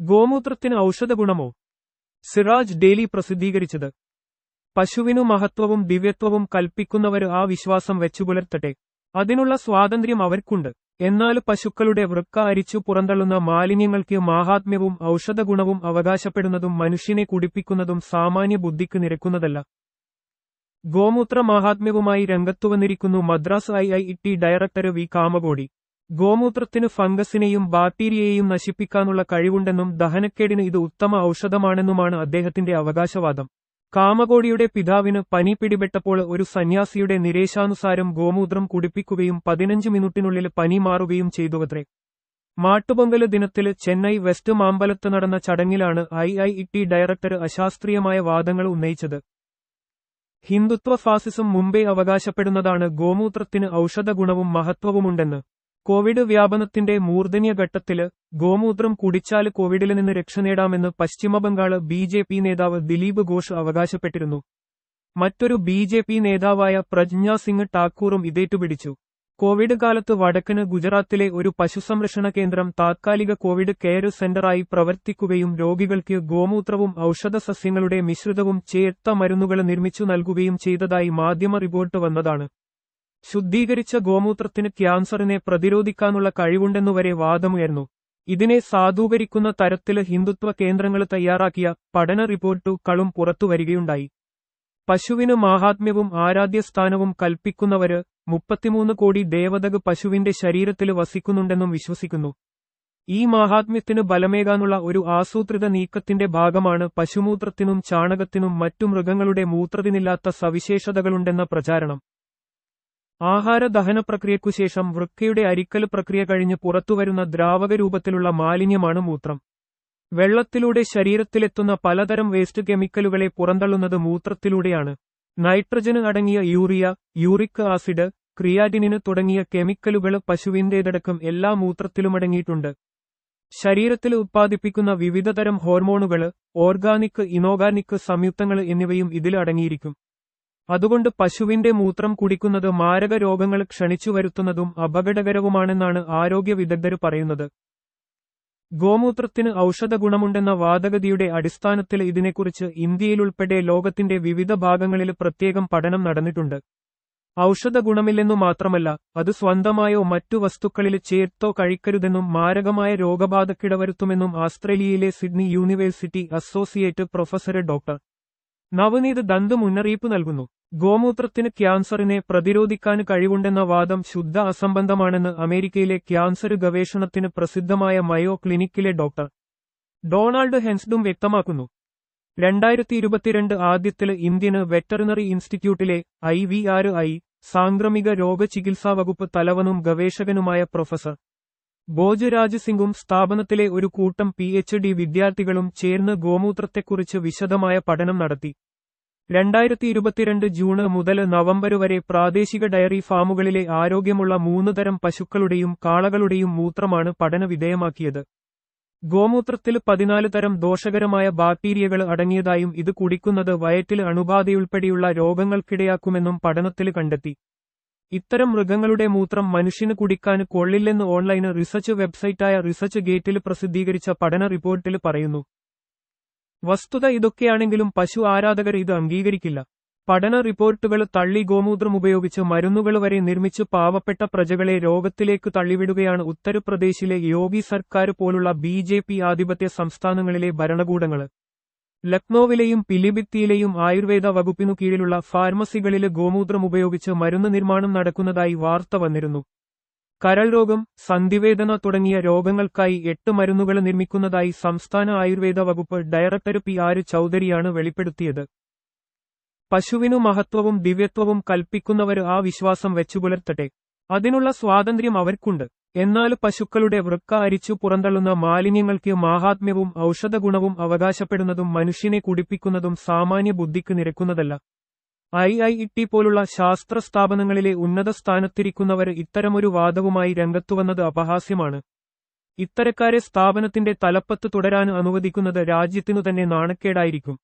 ഗോമൂത്രത്തിന് ഔഷധഗുണമോ? Siraj daily പ്രസിദ്ധീകരിച്ചത്. പശുവിനു മഹത്വവും ദിവ്യത്വവും കൽപ്പിക്കുന്നവര് ആ വിശ്വാസം വെച്ചുപുലർത്തട്ടെ. അതിനുള്ള സ്വാതന്ത്ര്യം അവർക്കുണ്ട്. എന്നാൽ പശുക്കളുടെ വൃക്ക അരിച്ചു പുറന്തള്ളുന്ന മാലിന്യങ്ങൾക്ക് മാഹാത്മ്യവും ഔഷധഗുണവും അവകാശപ്പെടുന്നതും മനുഷ്യനെ കുടിപ്പിക്കുന്നതും സാമാന്യ ബുദ്ധിക്ക് നിരക്കുന്നതല്ല. ഗോമൂത്ര മാഹാത്മ്യവുമായി രംഗത്തുവന്നിരിക്കുന്നു Madras I I T director V. Kamakoti. ഗോമൂത്രത്തിന് ഫംഗസിനെയും ബാക്ടീരിയയെയും നശിപ്പിക്കാനുള്ള കഴിവുണ്ടെന്നും ദഹനക്കേടിന് ഇത് ഉത്തമ ഔഷധമാണെന്നുമാണ് അദ്ദേഹത്തിന്റെ അവകാശവാദം. കാമകോടിയുടെ പിതാവിന് പനി പിടിപെട്ടപ്പോൾ ഒരു സന്യാസിയുടെ നിരേശാനുസാരം ഗോമൂത്രം കുടിപ്പിക്കുകയും പതിനഞ്ച് മിനിറ്റിനുള്ളിൽ പനി മാറുകയും ചെയ്തുവത്രേ. മാട്ടുപൊങ്കൽ ദിനത്തിൽ ചെന്നൈ വെസ്റ്റ് മാമ്പലത്ത് നടന്ന ചടങ്ങിലാണ് ഐ ഐ ടി ഡയറക്ടർ അശാസ്ത്രീയമായ വാദങ്ങൾ ഉന്നയിച്ചത്. ഹിന്ദുത്വ ഫാസിസം മുമ്പേ അവകാശപ്പെടുന്നതാണ് ഗോമൂത്രത്തിന് ഔഷധ ഗുണവും മഹത്വവുമുണ്ടെന്ന്. കോവിഡ് വ്യാപനത്തിന്റെ മൂർധന്യ ഘട്ടത്തിൽ ഗോമൂത്രം കുടിച്ചാൽ കോവിഡിൽ നിന്ന് രക്ഷ നേടാമെന്ന് പശ്ചിമബംഗാൾ ബി ജെ പി നേതാവ് ദിലീപ് ഘോഷ് അവകാശപ്പെട്ടിരുന്നു. മറ്റൊരു ബി ജെ പി നേതാവായ പ്രജ്ഞ സിംഗ് ഠാക്കൂറും ഇതേറ്റുപിടിച്ചു. കോവിഡ് കാലത്ത് വടക്കന് ഗുജറാത്തിലെ ഒരു പശുസംരക്ഷണ കേന്ദ്രം താത്കാലിക കോവിഡ് കെയർ സെന്ററായി പ്രവർത്തിക്കുകയും രോഗികൾക്ക് ഗോമൂത്രവും ഔഷധ സസ്യങ്ങളുടെ മിശ്രിതവും ചേർത്ത മരുന്നുകൾ നിർമ്മിച്ചു നൽകുകയും ചെയ്തതായി മാധ്യമ റിപ്പോർട്ട് വന്നതാണ്. ശുദ്ധീകരിച്ച ഗോമൂത്രത്തിന് ക്യാൻസറിനെ പ്രതിരോധിക്കാനുള്ള കഴിവുണ്ടെന്നുവരെ വാദമുയർന്നു. ഇതിനെ സാധൂകരിക്കുന്ന തരത്തിൽ ഹിന്ദുത്വ കേന്ദ്രങ്ങൾ തയ്യാറാക്കിയ പഠന റിപ്പോർട്ടുകളും പുറത്തുവരികയുണ്ടായി. പശുവിന് മാഹാത്മ്യവും ആരാധ്യസ്ഥാനവും കൽപ്പിക്കുന്നവര് മുപ്പത്തിമൂന്ന് കോടി ദേവതക് പശുവിന്റെ ശരീരത്തിൽ വസിക്കുന്നുണ്ടെന്നും വിശ്വസിക്കുന്നു. ഈ മാഹാത്മ്യത്തിന് ബലമേകാനുള്ള ഒരു ആസൂത്രിത നീക്കത്തിന്റെ ഭാഗമാണ് പശുമൂത്രത്തിനും ചാണകത്തിനും മറ്റു മൃഗങ്ങളുടെ മൂത്രത്തിനില്ലാത്ത സവിശേഷതകളുണ്ടെന്ന പ്രചാരണം. ആഹാര ദഹന പ്രക്രിയയ്ക്കുശേഷം വൃക്കയുടെ അരിക്കൽ പ്രക്രിയ കഴിഞ്ഞ് പുറത്തുവരുന്ന ദ്രാവക രൂപത്തിലുള്ള മാലിന്യമാണ് മൂത്രം. വെള്ളത്തിലൂടെ ശരീരത്തിലെത്തുന്ന പലതരം വേസ്റ്റ് കെമിക്കലുകളെ പുറന്തള്ളുന്നത് മൂത്രത്തിലൂടെയാണ്. നൈട്രജന് അടങ്ങിയ യൂറിയ യൂറിക് ആസിഡ് ക്രിയാറ്റിനിന് തുടങ്ങിയ കെമിക്കലുകൾ പശുവിന്റേതടക്കം എല്ലാ മൂത്രത്തിലുമടങ്ങിയിട്ടുണ്ട്. ശരീരത്തിൽ ഉത്പാദിപ്പിക്കുന്ന വിവിധതരം ഹോർമോണുകൾ ഓർഗാനിക് ഇനോർഗാനിക് സംയുക്തങ്ങൾ എന്നിവയും ഇതിൽ അടങ്ങിയിരിക്കും. അതുകൊണ്ട് പശുവിന്റെ മൂത്രം കുടിക്കുന്നത് മാരക രോഗങ്ങൾ ക്ഷണിച്ചു വരുത്തുന്നതും അപകടകരവുമാണെന്നാണ് ആരോഗ്യ വിദഗ്ധർ പറയുന്നത്. ഗോമൂത്രത്തിന് ഔഷധ ഗുണമുണ്ടെന്ന വാദഗതിയുടെ അടിസ്ഥാനത്തിൽ ഇതിനെക്കുറിച്ച് ഇന്ത്യയിലുൾപ്പെടെ ലോകത്തിന്റെ വിവിധ ഭാഗങ്ങളിൽ പ്രത്യേകം പഠനം നടന്നിട്ടുണ്ട്. ഔഷധ ഗുണമില്ലെന്നു മാത്രമല്ല അത് സ്വന്തമായോ മറ്റു വസ്തുക്കളിൽ ചേർത്തോ കഴിക്കരുതെന്നും മാരകമായ രോഗബാധക്കിടവരുത്തുമെന്നും ആസ്ട്രേലിയയിലെ Sydney university associate professor doctor Navneet Dhand മുന്നറിയിപ്പ് നൽകുന്നു. ഗോമൂത്രത്തിന് ക്യാൻസറിനെ പ്രതിരോധിക്കാൻ കഴിവുണ്ടെന്ന വാദം ശുദ്ധ അസംബന്ധമാണെന്ന് അമേരിക്കയിലെ ക്യാൻസർ ഗവേഷണത്തിന് പ്രസിദ്ധമായ മയോ ക്ലിനിക്കിലെ ഡോക്ടർ ഡൊണാൾഡ് ഹെൻസ്ഡും വ്യക്തമാക്കുന്നു. രണ്ടായിരത്തി ഇരുപത്തിരണ്ട് ആദ്യത്തിൽ ഇന്ത്യന് വെറ്ററിനറി ഇൻസ്റ്റിറ്റ്യൂട്ടിലെ ഐ വി ആർ ഐ സാംക്രമിക രോഗചികിത്സാ വകുപ്പ് തലവനും ഗവേഷകനുമായ പ്രൊഫസർ ഭോജരാജ് സിംഗും സ്ഥാപനത്തിലെ ഒരു കൂട്ടം പി വിദ്യാർത്ഥികളും ചേർന്ന് ഗോമൂത്രത്തെക്കുറിച്ച് വിശദമായ പഠനം നടത്തി. രണ്ടായിരത്തി ഇരുപത്തിരണ്ട് ജൂണ് മുതൽ നവംബർ വരെ പ്രാദേശിക ഡയറി ഫാമുകളിലെ ആരോഗ്യമുള്ള മൂന്ന് തരം പശുക്കളുടെയും കാളകളുടെയും മൂത്രമാണ് പഠനവിധേയമാക്കിയത്. ഗോമൂത്രത്തിൽ പതിനാല് തരം ദോഷകരമായ ബാക്ടീരിയകൾ അടങ്ങിയതായും ഇത് കുടിക്കുന്നത് വയറ്റിൽ അണുബാധയുൾപ്പെടെയുള്ള രോഗങ്ങൾക്കിടയാക്കുമെന്നും പഠനത്തിൽ കണ്ടെത്തി. ഇത്തരം മൃഗങ്ങളുടെ മൂത്രം മനുഷ്യന് കുടിക്കാൻ കൊള്ളില്ലെന്ന് ഓൺലൈൻ റിസർച്ച് വെബ്സൈറ്റായ റിസർച്ച് ഗേറ്റിൽ പ്രസിദ്ധീകരിച്ച പഠന റിപ്പോർട്ടിൽ പറയുന്നു. വസ്തുത ഇതൊക്കെയാണെങ്കിലും പശു ആരാധകർ ഇത് അംഗീകരിക്കില്ല. പഠന റിപ്പോർട്ടുകൾ തള്ളി ഗോമൂത്രം ഉപയോഗിച്ച് മരുന്നുകൾ വരെ നിർമ്മിച്ച് പാവപ്പെട്ട പ്രജകളെ രോഗത്തിലേക്ക് തള്ളിവിടുകയാണ് ഉത്തർപ്രദേശിലെ യോഗി സർക്കാർ പോലുള്ള ബി ജെ പി ആധിപത്യ സംസ്ഥാനങ്ങളിലെ ഭരണകൂടങ്ങൾ. ലക്നോവിലെയും പിലിഭിത്തിയിലെയും ആയുർവേദ വകുപ്പിനു കീഴിലുള്ള ഫാർമസികളിലെ ഗോമൂത്രം ഉപയോഗിച്ച് മരുന്ന് നിർമ്മാണം നടക്കുന്നതായി വാർത്ത വന്നിരുന്നു. കരൾ രോഗം സന്ധിവേദന തുടങ്ങിയ രോഗങ്ങൾക്കായി എട്ട് മരുന്നുകൾ നിർമ്മിക്കുന്നതായി സംസ്ഥാന ആയുർവേദ വകുപ്പ് ഡയറക്ടർ പി ആര് ചൌധരിയാണ് വെളിപ്പെടുത്തിയത്. പശുവിനു മഹത്വവും ദിവ്യത്വവും കൽപ്പിക്കുന്നവർ ആ വിശ്വാസം വെച്ചുപുലർത്തട്ടെ അതിനുള്ള സ്വാതന്ത്ര്യം അവർക്കുണ്ട്. എന്നാൽ പശുക്കളുടെ വൃക്ക അരിച്ചു പുറന്തള്ളുന്ന മാലിന്യങ്ങൾക്ക് മാഹാത്മ്യവും ഔഷധഗുണവും അവകാശപ്പെടുന്നതും മനുഷ്യനെ കുടിപ്പിക്കുന്നതും സാമാന്യ ബുദ്ധിക്ക് നിരക്കുന്നതല്ല. ഐ ഐ ടി പോലുള്ള ശാസ്ത്ര സ്ഥാപനങ്ങളിലെ ഉന്നത സ്ഥാനത്തിരിക്കുന്നവർ ഇത്തരമൊരു വാദവുമായി രംഗത്തുവന്നത് അപഹാസ്യമാണ്. ഇത്തരക്കാരെ സ്ഥാപനത്തിന്റെ തലപ്പത്ത് തുടരാൻ അനുവദിക്കുന്നത് രാജ്യത്തിനു തന്നെ നാണക്കേടായിരിക്കും.